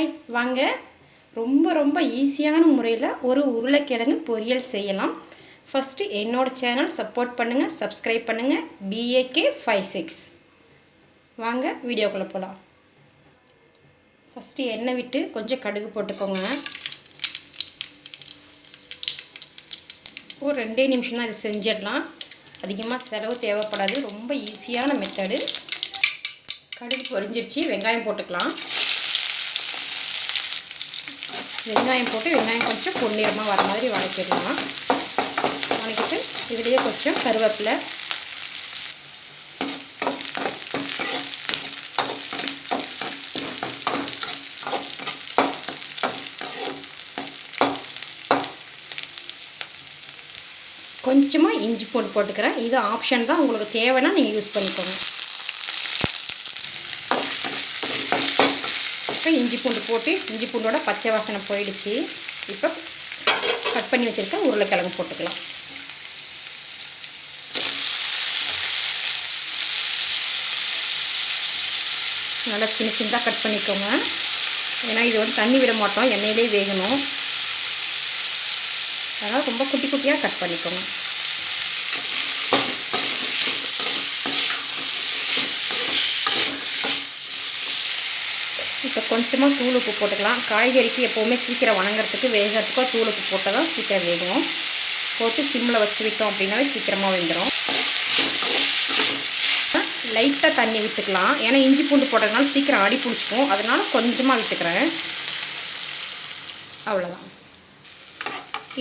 Hi. வாங்க. ரொம்ப ரொம்ப ஈஸியான முறையில் ஒரு உருளைக்கிழங்கு பொரியல் செய்யலாம். ஃபஸ்ட்டு என்னோடய சேனல் சப்போர்ட் பண்ணுங்கள் சப்ஸ்கிரைப் பண்ணுங்கள் பிஏகே ஃபைவ் சிக்ஸ் வாங்க வீடியோக்குள்ளே போகலாம் ஃபஸ்ட்டு எண்ணெய் விட்டு கொஞ்சம் கடுகு போட்டுக்கோங்க. ஒரு ரெண்டே நிமிஷம் தான் இது செஞ்சிடலாம். அதிகமாக செலவு தேவைப்படாது. ரொம்ப ஈஸியான மெத்தடு கடுகு பொரிஞ்சிருச்சு வெங்காயம் போட்டுக்கலாம். வெங்காயம் போட்டு வெங்காயம் கொஞ்சம் பொன்னிறமாக வர மாதிரி வதக்கிடலாம். வதக்கிட்டு இதுலேயே கொஞ்சம் கருவேப்பிலை. கொஞ்சமாக இஞ்சி போட்டு போட்டுக்கிறேன். இது ஆப்ஷன் தான். உங்களுக்கு தேவைன்னா நீங்கள் யூஸ் பண்ணிக்கோங்க. இப்போ இஞ்சி பூண்டு போட்டு இஞ்சி பூண்டோட பச்சை வாசனை போயிடுச்சு. இப்போ கட் பண்ணி வச்சுருக்க உருளைக்கிழங்கு போட்டுக்கலாம். நல்லா சின்ன சின்னதாக கட் பண்ணிக்கோங்க. ஏன்னா இது வந்து தண்ணி விட மாட்டோம் எண்ணெயிலே வேகணும். அதனால் ரொம்ப குட்டி குட்டியாக கட் பண்ணிக்கோங்க. இப்போ கொஞ்சமாக தூள் உப்பு போட்டுக்கலாம். காய்கறிக்கு எப்போவுமே சீக்கிரம் வணங்குறதுக்கு வேகிறதுக்கோ தூள் உப்பு போட்டால் தான் சீக்கிரம் வேகும். போட்டு சிம்மில் வச்சு விட்டோம் அப்படின்னாவே சீக்கிரமாக வெந்துடும் லைட்டாக தண்ணி விட்டுக்கலாம். ஏன்னா இஞ்சி பூண்டு போட்டதுனால சீக்கிரம் அடி பிடிச்சிக்கும். அதனால் கொஞ்சமாக விட்டுக்கிறேன். அவ்வளோதான்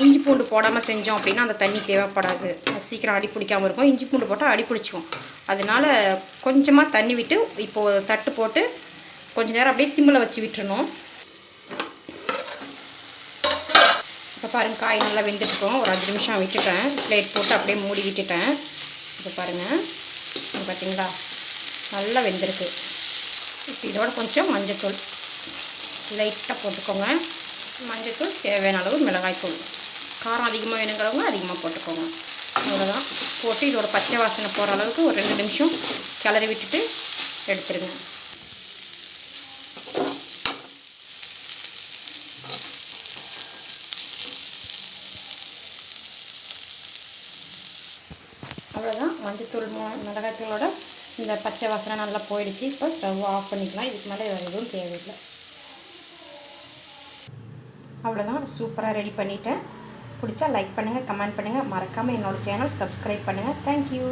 இஞ்சி பூண்டு போடாமல் செஞ்சோம் அப்படின்னா அந்த தண்ணி தேவைப்படாது. சீக்கிரம் அடி பிடிக்காமல் இருக்கும். இஞ்சி பூண்டு போட்டால் அடி பிடிச்சிக்கும். அதனால் கொஞ்சமாக தண்ணி விட்டு இப்போது தட்டு போட்டு கொஞ்சம் நேரம் அப்படியே சிம்மில் வச்சு விட்டுறணும். இப்போ பாருங்கள் காய் நல்லா வெந்துட்டுருக்கோம். ஒரு அஞ்சு நிமிஷம் விட்டுட்டேன். பிளேட் போட்டு அப்படியே மூடி விட்டுட்டேன். இப்போ பாருங்கள் பார்த்தீங்களா? நல்லா வெந்திருக்கு. இப்போ இதோட கொஞ்சம் மஞ்சத்தூள் லைட்டாக போட்டுக்கோங்க. மஞ்சத்தூள் தேவையான அளவு மிளகாய்த்தூள் காரம் அதிகமாக வேணுங்கிறவங்க அதிகமாக போட்டுக்கோங்க. அவ்வளோதான் போட்டு இதோட பச்சை வாசனை போகிற அளவுக்கு ஒரு ரெண்டு நிமிஷம் கிளறி விட்டுட்டு எடுத்துருங்க. அவ்வளோதான் மஞ்சத்தூள் மிளகாய்த்தூளோட இந்த பச்சை வாசனை நல்லா போயிடுச்சு. இப்போ ஸ்டவ் ஆஃப் பண்ணிக்கலாம். இதுக்கு மேலே எதுவும் தேவையில்லை. அவ்வளோதான் சூப்பராக ரெடி பண்ணிட்டேன். பிடிச்சா லைக் பண்ணுங்கள் கமெண்ட் பண்ணுங்கள் மறக்காமல் என்னோடய சேனல் சப்ஸ்கிரைப் பண்ணுங்கள் தேங்க்யூ